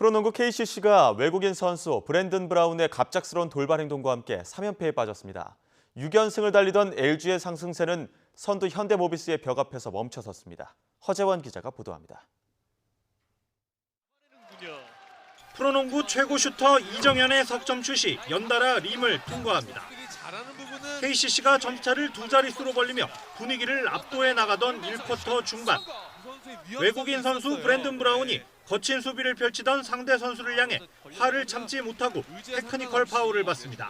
프로농구 KCC가 외국인 선수 브랜든 브라운의 갑작스러운 돌발 행동과 함께 3연패에 빠졌습니다. 6연승을 달리던 LG의 상승세는 선두 현대모비스의 벽 앞에서 멈춰섰습니다. 허재원 기자가 보도합니다. 프로농구 최고 슈터 이정현의 석점 슛이 연달아 림을 통과합니다. KCC가 점차를 두 자릿수로 벌리며 분위기를 압도해 나가던 1쿼터 중반 외국인 선수 브랜든 브라운이 거친 수비를 펼치던 상대 선수를 향해 화를 참지 못하고 테크니컬 파울을 받습니다.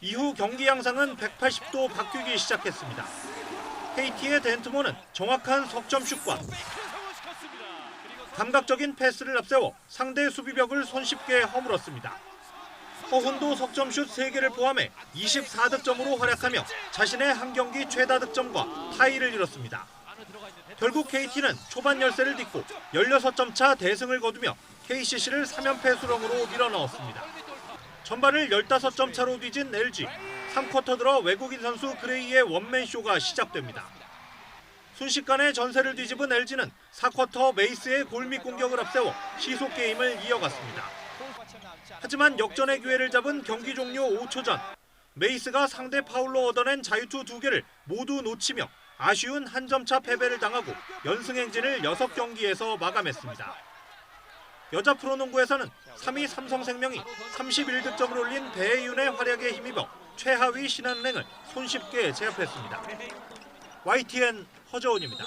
이후 경기 양상은 180도 바뀌기 시작했습니다. KT의 덴트모는 정확한 석점 슛과 감각적인 패스를 앞세워 상대 수비벽을 손쉽게 허물었습니다. 허훈도 석점슛 3개를 포함해 24득점으로 활약하며 자신의 한 경기 최다 득점과 타이를 이뤘습니다. 결국 KT는 초반 열세를 딛고 16점 차 대승을 거두며 KCC를 3연패 수렁으로 밀어넣었습니다. 전반을 15점 차로 뒤진 LG, 3쿼터 들어 외국인 선수 그레이의 원맨쇼가 시작됩니다. 순식간에 전세를 뒤집은 LG는 4쿼터 메이스의 골밑 공격을 앞세워 시속 게임을 이어갔습니다. 하지만 역전의 기회를 잡은 경기 종료 5초 전 메이스가 상대 파울로 얻어낸 자유투 두 개를 모두 놓치며 아쉬운 한 점차 패배를 당하고 연승 행진을 6경기에서 마감했습니다. 여자 프로농구에서는 3위 삼성생명이 31득점을 올린 배혜윤의 활약에 힘입어 최하위 신한은행을 손쉽게 제압했습니다. YTN 허저원입니다.